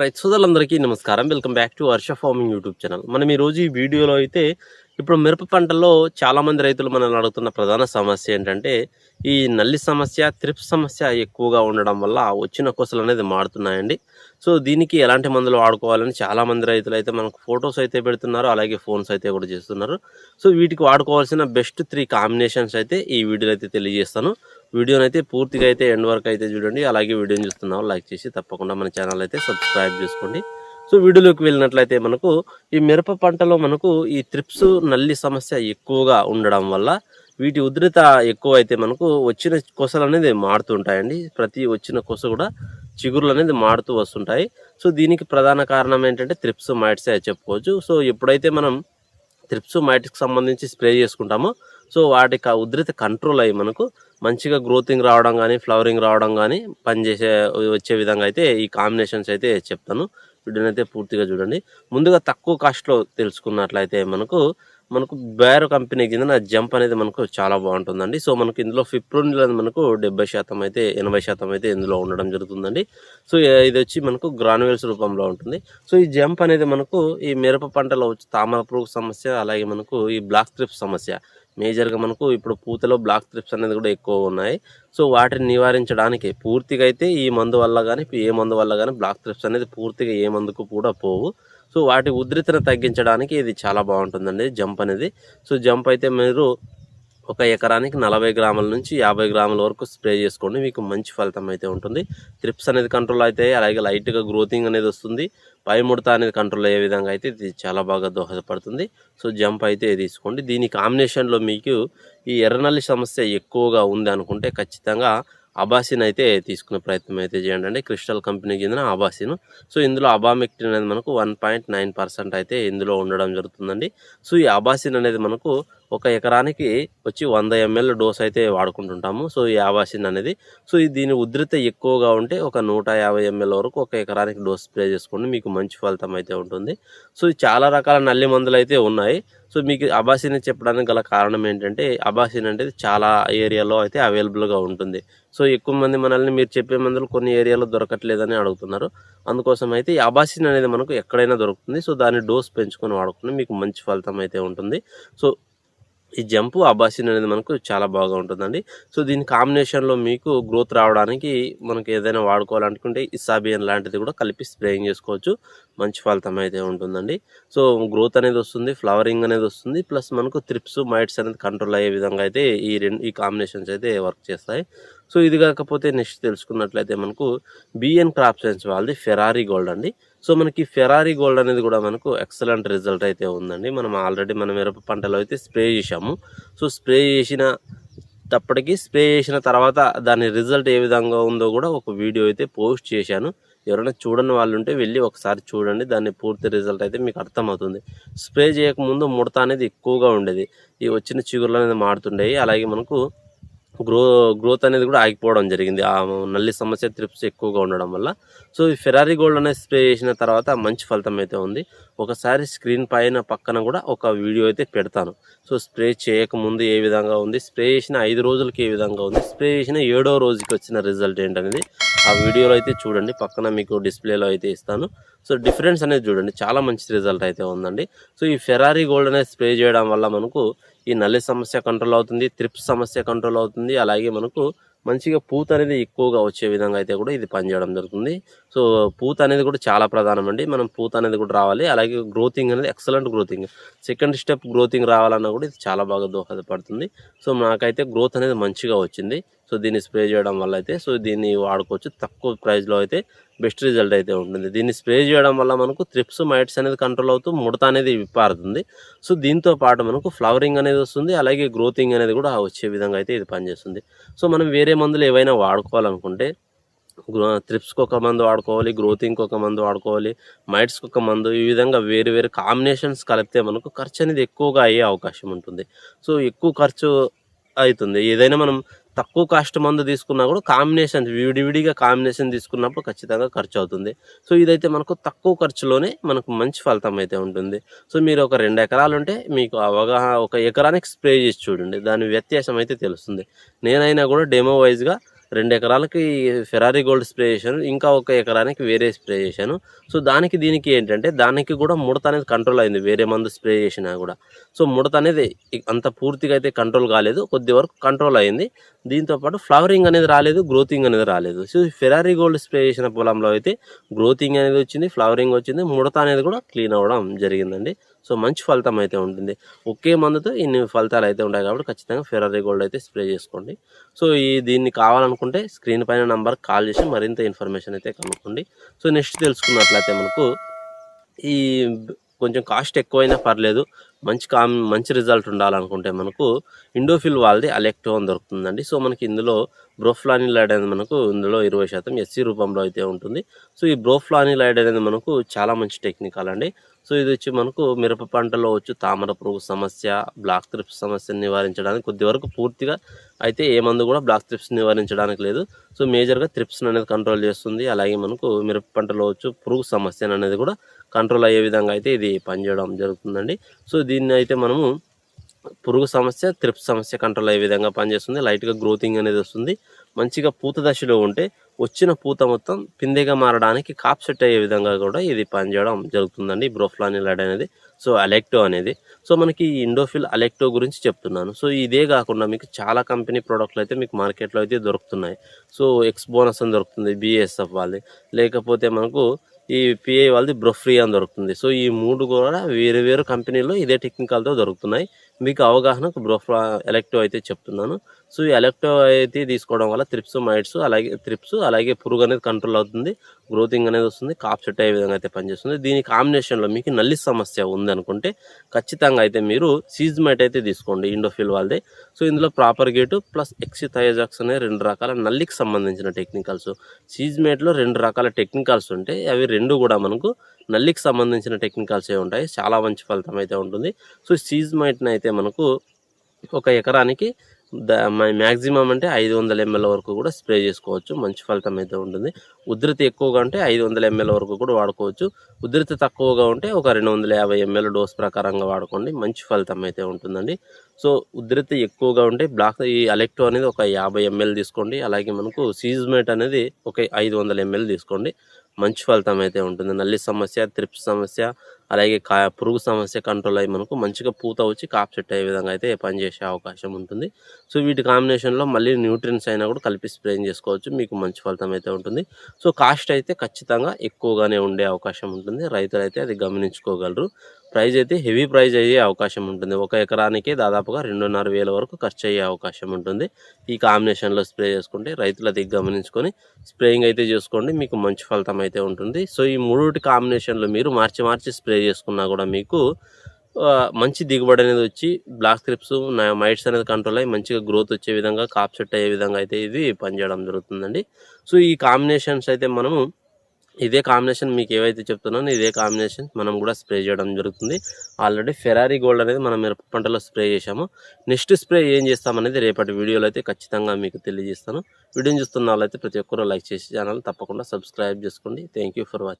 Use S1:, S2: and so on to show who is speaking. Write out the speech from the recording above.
S1: రైతు సోదరులందరికీ నమస్కారం. Welcome back to Varsha farming YouTube channel. మనం ఈరోజు ఈ వీడియోలో అయితే ఇప్పుడు మిరప పంటలో చాలామంది రైతులు మనల్ని అడుగుతున్న ప్రధాన సమస్య ఏంటంటే ఈ నల్లి సమస్య త్రిప్ సమస్య ఎక్కువగా ఉండడం వల్ల వచ్చిన కొసలు అనేది మారుతున్నాయండి. సో దీనికి ఎలాంటి మందులు వాడుకోవాలని చాలామంది రైతులు అయితే మనకు ఫొటోస్ అయితే పెడుతున్నారు అలాగే ఫోన్స్ అయితే కూడా చేస్తున్నారు. సో వీటికి వాడుకోవాల్సిన బెస్ట్ త్రీ కాంబినేషన్స్ అయితే ఈ వీడియోలో అయితే తెలియజేస్తాను. వీడియోని అయితే పూర్తిగా అయితే ఎండ్ వరకు అయితే చూడండి. అలాగే వీడియోని చూస్తున్నాం లైక్ చేసి తప్పకుండా మన ఛానల్ అయితే సబ్స్క్రైబ్ చేసుకోండి. సో వీడియోలోకి వెళ్ళినట్లయితే మనకు ఈ మిరప పంటలో మనకు ఈ త్రిప్స్ నల్లి సమస్య ఎక్కువగా ఉండడం వల్ల వీటి ఉధృత ఎక్కువ అయితే మనకు వచ్చిన కొసలు అనేది మారుతుంటాయండి. ప్రతి వచ్చిన కొస కూడా చిగురులు అనేది మారుతూ వస్తుంటాయి. సో దీనికి ప్రధాన కారణం ఏంటంటే త్రిప్స్ మైట్స్ చెప్పుకోవచ్చు. సో ఎప్పుడైతే మనం త్రిప్స్ మైట్స్కి సంబంధించి స్ప్రే చేసుకుంటామో సో వాటికి ఉధృత కంట్రోల్ అయ్యి మనకు మంచిగా గ్రోతింగ్ రావడం కానీ ఫ్లవరింగ్ రావడం కానీ పనిచేసే వచ్చే విధంగా అయితే ఈ కాంబినేషన్స్ అయితే చెప్తాను. వీడియోని అయితే పూర్తిగా చూడండి. ముందుగా తక్కువ కాస్ట్లో తెలుసుకున్నట్లయితే మనకు మనకు బేర్ కంపెనీ కింద జంప్ అనేది మనకు చాలా బాగుంటుందండి. సో మనకు ఇందులో ఫిప్రోనిల్ అనేది మనకు డెబ్బై శాతం అయితే ఎనభై శాతం అయితే ఇందులో ఉండడం జరుగుతుందండి. సో ఇది వచ్చి మనకు గ్రానువెల్స్ రూపంలో ఉంటుంది. సో ఈ జంప్ అనేది మనకు ఈ మిరప పంటలో వచ్చి తామర పురుగు సమస్య అలాగే మనకు ఈ బ్లాక్ స్ట్రిప్ సమస్య మేజర్గా మనకు ఇప్పుడు పూతలో బ్లాక్ త్రిప్స్ అనేది కూడా ఎక్కువ ఉన్నాయి. సో వాటిని నివారించడానికి పూర్తిగా అయితే ఈ మందు వల్ల కానీ ఏ మందు వల్ల కానీ బ్లాక్ త్రిప్స్ అనేది పూర్తిగా ఏ మందుకు కూడా పోవు. సో వాటి ఉధృతిని తగ్గించడానికి ఇది చాలా బాగుంటుందండి జంప్ అనేది. సో జంప్ అయితే మీరు ఒక ఎకరానికి నలభై గ్రాముల నుంచి యాభై గ్రాముల వరకు స్ప్రే చేసుకోండి. మీకు మంచి ఫలితం అయితే ఉంటుంది. త్రిప్స్ అనేది కంట్రోల్ అయితే అలాగే లైట్గా గ్రోతింగ్ అనేది వస్తుంది. పై ముడత అనేది కంట్రోల్ అయ్యే విధంగా అయితే ఇది చాలా బాగా దోహదపడుతుంది. సో జంప్ అయితే తీసుకోండి. దీని కాంబినేషన్లో మీకు ఈ ఎర్రనల్లి సమస్య ఎక్కువగా ఉంది అనుకుంటే ఖచ్చితంగా అబాసిన్ అయితే తీసుకునే ప్రయత్నం అయితే చేయండి. అండి క్రిస్టల్ కంపెనీకి చెందిన అబాసిన్ సో ఇందులో అబామెక్టిన్ అనేది మనకు వన్ పాయింట్ నైన్ పర్సెంట్ అయితే ఇందులో ఉండడం జరుగుతుందండి. సో ఈ అబాసిన్ అనేది మనకు ఒక ఎకరానికి వచ్చి వంద ఎంఎల్ డోస్ అయితే వాడుకుంటుంటాము. సో ఈ అబాసిన్ అనేది. సో ఈ దీని ఉధృత ఎక్కువగా ఉంటే ఒక నూట యాభై ఎంఎల్ వరకు ఒక ఎకరానికి డోస్ స్ప్రే చేసుకోండి. మీకు మంచి ఫలితం అయితే ఉంటుంది. సో చాలా రకాల నల్లి మందులు అయితే ఉన్నాయి. సో మీకు అబాసిన్ చెప్పడానికి గల కారణం ఏంటంటే అబాసిన్ అనేది చాలా ఏరియాలో అయితే అవైలబుల్గా ఉంటుంది. సో ఎక్కువ మంది మనల్ని మీరు చెప్పే మందులు కొన్ని ఏరియాలో దొరకట్లేదని అడుగుతున్నారు. అందుకోసం అయితే ఈ అబాసిన్ అనేది మనకు ఎక్కడైనా దొరుకుతుంది. సో దాని డోస్ పెంచుకొని వాడుకుంటే మీకు మంచి ఫలితం అయితే ఉంటుంది. సో ఈ జంపు అబాసిన్ అనేది మనకు చాలా బాగా ఉంటుందండి. సో దీని కాంబినేషన్లో మీకు గ్రోత్ రావడానికి మనకి ఏదైనా వాడుకోవాలనుకుంటే ఇసాబియన్ లాంటిది కూడా కలిపి స్ప్రేయింగ్ చేసుకోవచ్చు. మంచి ఫలితం అయితే ఉంటుందండి. సో గ్రోత్ అనేది వస్తుంది ఫ్లవరింగ్ అనేది వస్తుంది ప్లస్ మనకు త్రిప్స్ మైట్స్ అనేది కంట్రోల్ అయ్యే విధంగా అయితే ఈ రెండు ఈ కాంబినేషన్స్ అయితే వర్క్ చేస్తాయి. సో ఇది కాకపోతే నెక్స్ట్ తెలుసుకున్నట్లయితే మనకు బిఎన్ క్రాప్ సైన్స్ వాళ్ళది ఫెరారీ గోల్డ్ అండి. సో మనకి ఫెరారీ గోల్డ్ అనేది కూడా మనకు ఎక్సలెంట్ రిజల్ట్ అయితే ఉందండి. మనం ఆల్రెడీ మన మిరప పంటలో అయితే స్ప్రే చేసాము సో స్ప్రే చేసిన తప్పటికి స్ప్రే చేసిన తర్వాత దాని రిజల్ట్ ఏ విధంగా ఉందో కూడా ఒక వీడియో అయితే పోస్ట్ చేశాను. ఎవరైనా చూడని వాళ్ళు ఉంటే వెళ్ళి ఒకసారి చూడండి. దాని పూర్తి రిజల్ట్ అయితే మీకు అర్థమవుతుంది. స్ప్రే చేయకముందు ముడత అనేది ఎక్కువగా ఉండేది. ఈ వచ్చిన చిగురులు అనేది మారుతుండేవి. అలాగే మనకు గ్రో గ్రోత్ అనేది కూడా ఆగిపోవడం జరిగింది. ఆ నల్లి సమస్య త్రిప్స్ ఎక్కువగా ఉండడం వల్ల. సో ఈ ఫెరారీ గోల్డ్ అనేది స్ప్రే చేసిన తర్వాత మంచి ఫలితం అయితే ఉంది. ఒకసారి స్క్రీన్ పైన పక్కన కూడా ఒక వీడియో అయితే పెడతాను. సో స్ప్రే చేయకముందు ఏ విధంగా ఉంది స్ప్రే చేసిన ఐదు రోజులకి ఏ విధంగా ఉంది స్ప్రే చేసిన ఏడో రోజుకి వచ్చిన రిజల్ట్ ఏంటనేది ఆ వీడియోలో అయితే చూడండి. పక్కన మీకు డిస్ప్లేలో అయితే ఇస్తాను. సో డిఫరెన్స్ అనేది చూడండి. చాలా మంచి రిజల్ట్ అయితే ఉందండి. సో ఈ ఫెరారీ గోల్డ్ అనేది స్ప్రే చేయడం వల్ల మనకు ఈ నల్లి సమస్య కంట్రోల్ అవుతుంది త్రిప్స్ సమస్య కంట్రోల్ అవుతుంది. అలాగే మనకు మంచిగా పూత అనేది ఎక్కువగా వచ్చే విధంగా అయితే కూడా ఇది పనిచేయడం జరుగుతుంది. సో పూత అనేది కూడా చాలా ప్రధానం అండి. మనం పూత అనేది కూడా రావాలి. అలాగే గ్రోతింగ్ అనేది ఎక్సలెంట్ గ్రోతింగ్ సెకండ్ స్టెప్ గ్రోతింగ్ రావాలన్నా కూడా ఇది చాలా బాగా దోహదపడుతుంది. సో నాకైతే గ్రోత్ అనేది మంచిగా వచ్చింది. సో దీన్ని స్ప్రే చేయడం వల్ల అయితే సో దీన్ని వాడుకోవచ్చు. తక్కువ ప్రైస్లో అయితే బెస్ట్ రిజల్ట్ అయితే ఉంటుంది. దీన్ని స్ప్రే చేయడం వల్ల మనకు త్రిప్స్ మైట్స్ అనేది కంట్రోల్ అవుతూ ముడత అనేది విప్పారుతుంది సో దీంతో పాటు మనకు ఫ్లవరింగ్ అనేది వస్తుంది. అలాగే గ్రోతింగ్ అనేది కూడా వచ్చే విధంగా అయితే ఇది పనిచేస్తుంది. సో మనం వేరే మందులు ఏవైనా వాడుకోవాలనుకుంటే త్రిప్స్కి ఒక మందు వాడుకోవాలి గ్రోతింగ్కి ఒక మందు వాడుకోవాలి మైట్స్కి ఒక మందు ఈ విధంగా వేరు వేరు కాంబినేషన్స్ కలిపితే మనకు ఖర్చు అనేది ఎక్కువగా అయ్యే అవకాశం ఉంటుంది. సో ఎక్కువ ఖర్చు అవుతుంది. ఏదైనా మనం తక్కువ కాస్ట్ మందు తీసుకున్నా కూడా కాంబినేషన్ విడివిడిగా కాంబినేషన్ తీసుకున్నప్పుడు ఖచ్చితంగా ఖర్చు అవుతుంది. సో ఇదైతే మనకు తక్కువ ఖర్చులోనే మనకు మంచి ఫలితం అయితే ఉంటుంది. సో మీరు ఒక రెండు ఎకరాలు ఉంటే మీకు అవగాహన ఒక ఎకరానికి స్ప్రే చేసి చూడండి. దాని వ్యత్యాసం అయితే తెలుస్తుంది. నేనైనా కూడా డెమో వైజ్గా రెండు ఎకరాలకి ఫెరారీ గోల్డ్ స్ప్రే చేశాను ఇంకా ఒక ఎకరానికి వేరే స్ప్రే చేశాను. సో దానికి దీనికి ఏంటంటే దానికి కూడా ముడత అనేది కంట్రోల్ అయింది వేరే మందు స్ప్రే చేసినా కూడా. సో ముడత అనేది అంత పూర్తిగా అయితే కంట్రోల్ కాలేదు కొద్ది వరకు కంట్రోల్ అయింది. దీంతోపాటు ఫ్లవరింగ్ అనేది రాలేదు గ్రోతింగ్ అనేది రాలేదు. సో ఫెరారీ గోల్డ్ స్ప్రే చేసిన పొలంలో అయితే గ్రోతింగ్ అనేది వచ్చింది ఫ్లవరింగ్ వచ్చింది ముడత అనేది కూడా క్లీన్ అవ్వడం జరిగిందండి. సో మంచి ఫలితం అయితే ఉంటుంది. ఒకే మందుతో ఇన్ని ఫలితాలు అయితే ఉంటాయి కాబట్టి ఖచ్చితంగా ఫెరారీ గోల్డ్ అయితే స్ప్రే చేసుకోండి. సో ఈ దీన్ని కావాలనుకుంటే స్క్రీన్ పైన నంబర్కి కాల్ చేసి మరింత ఇన్ఫర్మేషన్ అయితే కనుక్కోండి. సో నెక్స్ట్ తెలుసుకున్నట్లయితే మనకు ఈ కొంచెం కాస్ట్ ఎక్కువైనా పర్లేదు. మంచి కామ్ మంచి రిజల్ట్ ఉండాలనుకుంటే మనకు ఇండోఫిల్ వాళ్ళది అలెక్టోన్ దొరుకుతుందండి. సో మనకి ఇందులో బ్రోఫ్లానిలైడ్ అనేది మనకు ఇందులో ఇరవై శాతం ఎస్సీ రూపంలో అయితే ఉంటుంది. సో ఈ బ్రోఫ్లానిలైడ్ అనేది మనకు చాలా మంచి టెక్నికల్ అండి. సో ఇది వచ్చి మనకు మిరప పంటలో వచ్చి తామర పురుగు సమస్య బ్లాక్ త్రిప్స్ సమస్యను నివారించడానికి కొద్ది వరకు పూర్తిగా అయితే ఏ మందు కూడా బ్లాక్ త్రిప్స్ నివారించడానికి లేదు. సో మేజర్గా త్రిప్స్ అనేది కంట్రోల్ చేస్తుంది. అలాగే మనకు మిరప పంటలో వచ్చి పురుగు సమస్య అనేది కూడా కంట్రోల్ అయ్యే విధంగా అయితే ఇది పనిచేయడం జరుగుతుందండి. సో దీన్ని అయితే మనము పురుగు సమస్య త్రిప్స్ సమస్య కంట్రోల్ అయ్యే విధంగా పనిచేస్తుంది. లైట్గా గ్రోతింగ్ అనేది వస్తుంది. మంచిగా పూత దశలో ఉంటే వచ్చిన పూత మొత్తం పిందెగా మారడానికి కాప్ సెట్ అయ్యే విధంగా కూడా ఇది పనిచేయడం జరుగుతుందండి. బ్రోఫ్లానిలాడ్ అనేది. సో అలెక్టో అనేది. సో మనకి ఇండోఫిల్ అలెక్టో గురించి చెప్తున్నాను. సో ఇదే కాకుండా మీకు చాలా కంపెనీ ప్రోడక్ట్లు అయితే మీకు మార్కెట్లో అయితే దొరుకుతున్నాయి. సో ఎక్స్ బోనస్ అని దొరుకుతుంది బిఎస్ఎఫ్ వాళ్ళది. లేకపోతే మనకు ఈ పిఐ వాళ్ళది బ్రొఫ్రీ అని దొరుకుతుంది. సో ఈ మూడు కూడా వేరు వేరు కంపెనీల్లో ఇదే టెక్నికల్తో దొరుకుతున్నాయి. మీకు అవగాహనకు బ్రోఫ్లా ఎలెక్టో అయితే చెప్తున్నాను. సో ఈ ఎలెక్టో అయితే తీసుకోవడం వల్ల త్రిప్స్ మైట్స్ అలాగే త్రిప్స్ అలాగే పురుగు అనేది కంట్రోల్ అవుతుంది. గ్రోతింగ్ అనేది వస్తుంది. కాప్ చెట్టు అయ్యే విధంగా అయితే పనిచేస్తుంది. దీని కాంబినేషన్లో మీకు నల్లి సమస్య ఉంది అనుకుంటే ఖచ్చితంగా అయితే మీరు సీజ్ మైట్ అయితే తీసుకోండి. ఇండోఫిల్ వాళ్ళదే. సో ఇందులో ప్రాపర్ గేటు ప్లస్ ఎక్సిథయోజాక్స్ అనే రెండు రకాల నల్లికి సంబంధించిన టెక్నికల్స్ సీజ్ మైట్లో రెండు రకాల టెక్నికల్స్ ఉంటాయి అవి రెండు కూడా మనకు నల్లికి సంబంధించిన టెక్నికల్స్ ఏ ఉంటాయి. చాలా మంచి ఫలితం అయితే ఉంటుంది. సో సీజ్ మైట్ని అయితే మనకు ఒక ఎకరానికి మ్యాక్సిమం అంటే ఐదు వందల ఎంఎల్ వరకు కూడా స్ప్రే చేసుకోవచ్చు. మంచి ఫలితం అయితే ఉంటుంది. ఉధృతి ఎక్కువగా ఉంటే ఐదు వందల ఎంఎల్ వరకు కూడా వాడుకోవచ్చు. ఉధృతి తక్కువగా ఉంటే ఒక రెండు వందల యాభై ఎంఎల్ డోస్ ప్రకారంగా వాడుకోండి. మంచి ఫలితం అయితే ఉంటుందండి. సో ఉధృతి ఎక్కువగా ఉంటే బ్లాక్ ఈ అలెక్టో అనేది ఒక యాభై ఎంఎల్ తీసుకోండి. అలాగే మనకు సీజ్మేట్ అనేది ఒక ఐదు వందల ఎంఎల్ తీసుకోండి. మంచి ఫలితం అయితే ఉంటుంది. నల్లి సమస్య త్రిప్స్ సమస్య అలాగే కా పురుగు సమస్య కంట్రోల్ అయ్యి మనకు మంచిగా పూత వచ్చి కాప్ సెట్ అయ్యే విధంగా అయితే పనిచేసే అవకాశం ఉంటుంది. సో వీటి కాంబినేషన్లో మళ్ళీ న్యూట్రియన్స్ అయినా కూడా కలిపి స్ప్రేయింగ్ చేసుకోవచ్చు. మీకు మంచి ఫలితం అయితే ఉంటుంది. సో కాస్ట్ అయితే ఖచ్చితంగా ఎక్కువగానే ఉండే అవకాశం ఉంటుంది. రైతులు అయితే అది గమనించుకోగలరు. ప్రైజ్ అయితే హెవీ ప్రైజ్ అయ్యే అవకాశం ఉంటుంది. ఒక ఎకరానికి దాదాపుగా రెండున్నర వేల వరకు ఖర్చు అయ్యే అవకాశం ఉంటుంది. ఈ కాంబినేషన్లో స్ప్రే చేసుకుంటే రైతులు అది గమనించుకొని స్ప్రేయింగ్ అయితే చేసుకోండి. మీకు మంచి ఫలితం అయితే ఉంటుంది. సో ఈ మూడుటి కాంబినేషన్లో మీరు మార్చి మార్చి స్ప్రే చేసుకున్నా కూడా మీకు మంచి దిగుబడి అనేది వచ్చి బ్లాక్ స్క్రిప్స్ మైట్స్ అనేది కంట్రోల్ అయ్యి మంచిగా గ్రోత్ వచ్చే విధంగా కాప్ సెట్ అయ్యే విధంగా అయితే ఇది పనిచేయడం జరుగుతుందండి. సో ఈ కాంబినేషన్స్ అయితే మనము ఇదే కాంబినేషన్ మీకు ఏవైతే చెప్తున్నానో ఇదే కాంబినేషన్ మనం కూడా స్ప్రే చేయడం జరుగుతుంది. ఆల్రెడీ ఫెరారీ గోల్డ్ అనేది మనం మిరప పంటలో స్ప్రే చేశాము. నెక్స్ట్ స్ప్రే ఏం చేస్తామనేది రేపటి వీడియోలో అయితే ఖచ్చితంగా మీకు తెలియజేస్తాను. వీడియోని చూస్తున్న వాళ్ళైతే ప్రతి ఒక్కరూ లైక్ చేసి ఛానల్ తప్పకుండా సబ్స్క్రైబ్ చేసుకోండి. Thank for watching